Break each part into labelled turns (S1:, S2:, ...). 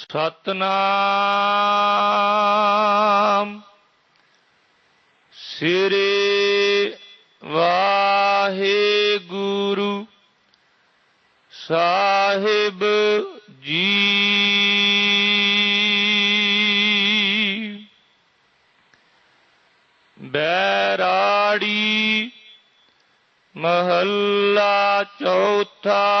S1: ਸਤਨਾਮ। ਸ੍ਰੀ ਵਾਹਿਗੁਰੂ ਸਾਹਿਬ ਜੀ। ਬੈਰਾੜੀ ਮਹੱਲਾ ਚੌਥਾ।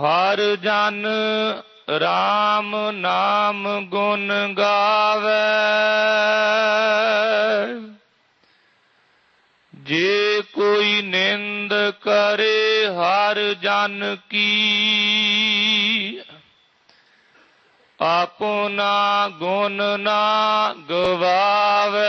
S1: ਹਰ ਜਨ RAM ਨਾਮ ਗੁਣ ਗਾਵੇ। ਜੇ ਕੋਈ ਨਿੰਦ ਕਰੇ ਹਰ ਜਨ ਕੀ, ਆਪਣਾ ਗੁਣ ਨਾ ਗਵਾਵੇ।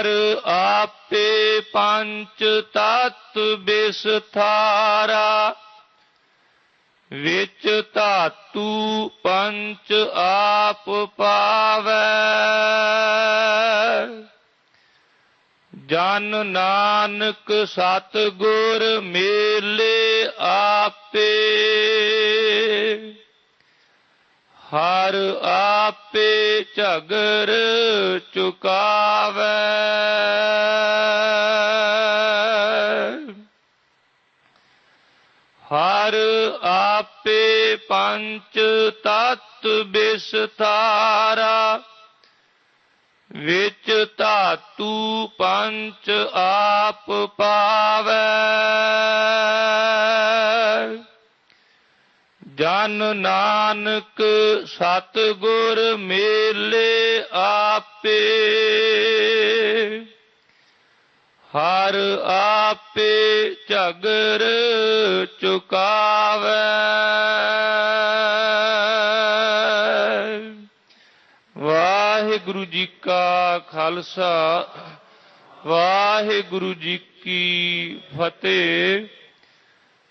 S1: ਹਰ ਆਪੇ ਪੰਚ ਤਤ ਬਿਸਥਾਰਾ, ਵਿੱਚ ਧਾਤੂ ਪੰਚ ਆਪ ਪਾਵੈ। ਜਨ ਨਾਨਕ ਸਤ ਗੁਰ ਮੇਲੇ ਆਪੇ, ਹਰ ਆਪੇ ਝਗਰ ਚੁਕਾ ਹਰ ਆਪੇ ਪੰਚ ਤਤ ਬਿਸਥਾਰਾ ਵਿੱਚ ਧਾਤੂ ਪੰਚ ਆਪ ਪਾਵੇ। ਜਨ ਨਾਨਕ ਸਤ ਗੁਰ ਮੇਲੇ ਆਪੇ, ਹਰ ਆਪੇ ਝਗਰ ਚੁਕਾਵੇ। ਵਾਹਿਗੁਰੂ ਜੀ ਕਾ ਖਾਲਸਾ ਵਾਹਿਗੁਰੂ ਜੀ ਕੀ ਫਤਿਹ।